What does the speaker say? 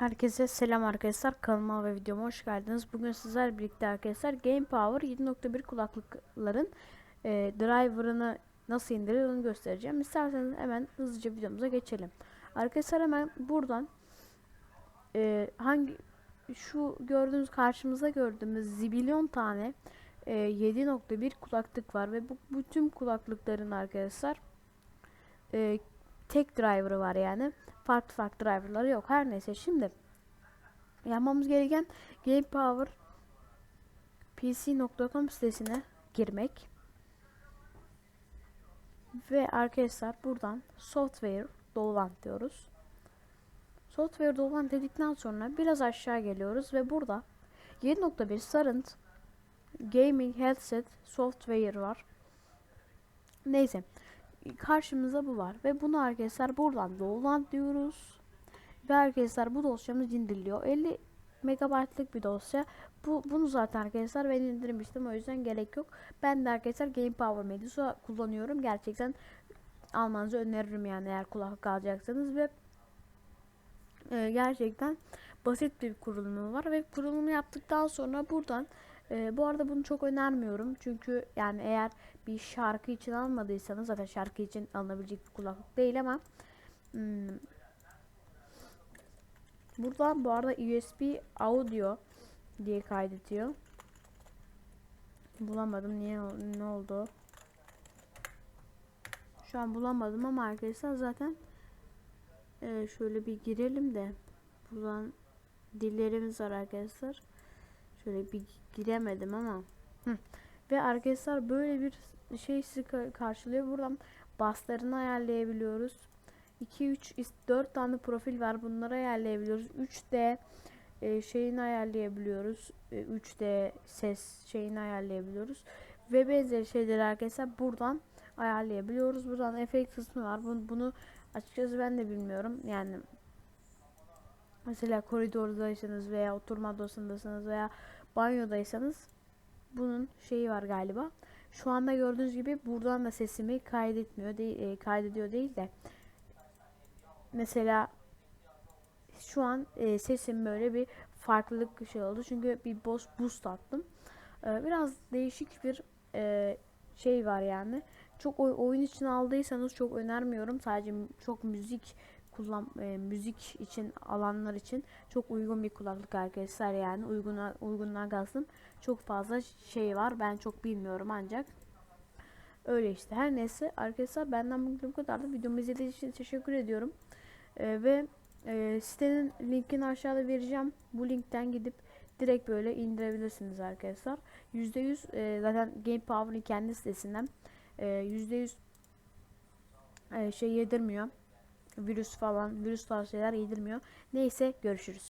Herkese selam arkadaşlar kanalıma ve videoma hoş geldiniz. Bugün sizler birlikte arkadaşlar Game Power 7.1 kulaklıkların e, driver'ını nasıl indirilir onu göstereceğim. İsterseniz hemen hızlıca videomuza geçelim. Arkadaşlar hemen buradan e, hangi şu gördüğünüz karşımıza gördüğümüz zibilyon tane e, 7.1 kulaklık var ve bu bütün kulaklıkların arkadaşlar e, tek driver'ı var yani. Farklı farklı driver'ları yok. Her neyse şimdi yapmamız gereken Game Power PC.com sitesine girmek. Ve arkadaşlar buradan software download diyoruz. Software download dedikten sonra biraz aşağı geliyoruz ve burada 7.1 Sarent Gaming Headset Software var. Neyse karşımıza bu var. Ve bunu arkadaşlar buradan download diyoruz. Ve arkadaşlar bu dosyamız indiriliyor. 50 megabaytlık bir dosya. Bu bunu zaten arkadaşlar ben indirmiştim o yüzden gerek yok. Ben de arkadaşlar Game Power Medusa kullanıyorum. Gerçekten almanızı öneririm yani eğer kulaklık alacaksanız ve e, gerçekten basit bir kurulumu var. Ve kurulumu yaptıktan sonra buradan e, bu arada bunu çok önermiyorum çünkü yani eğer bir şarkı için almadıysanız zaten şarkı için alınabilecek bir kulaklık değil ama hmm, buradan bu arada USB audio diye kaydediyor. Bulamadım niye ne oldu? Şu an bulamadım ama arkadaşlar zaten e, şöyle bir girelim de buradan dillerimiz var arkadaşlar. Şöyle bir giremedim ama. Hı. Ve arkadaşlar böyle bir şey sizi karşılıyor. Buradan baslarını ayarlayabiliyoruz. 2 3 4 tane profil var. Bunları ayarlayabiliyoruz. 3D e, şeyini ayarlayabiliyoruz. E, 3D ses şeyini ayarlayabiliyoruz. Ve benzeri şeyleri arkadaşlar buradan ayarlayabiliyoruz. Buradan efekt kısmı var. Bunu, bunu açıkçası ben de bilmiyorum. Yani mesela koridordaysanız veya oturma odasındasınız veya banyodaysanız bunun şeyi var galiba. Şu anda gördüğünüz gibi buradan da sesimi kaydetmiyor değil, e, kaydediyor değil de mesela şu an e, sesim böyle bir farklılık bir şey oldu. Çünkü bir boss boost attım. E, biraz değişik bir e, şey var yani. Çok oy, oyun için aldıysanız çok önermiyorum. Sadece çok müzik kullan e, müzik için alanlar için çok uygun bir kulaklık arkadaşlar yani. Uyguna uygunluğa kalsın. Çok fazla şey var. Ben çok bilmiyorum ancak öyle işte. Her neyse arkadaşlar benden bugün bu kadardı. Videomu izlediğiniz için teşekkür ediyorum. E, ve e, sitenin linkini aşağıda vereceğim. Bu linkten gidip direkt böyle indirebilirsiniz arkadaşlar. %100 e, zaten Game Power'ın kendi sitesinden e, %100 e, şey yedirmiyor virüs falan virüs tavsiyeler yedirmiyor. Neyse görüşürüz.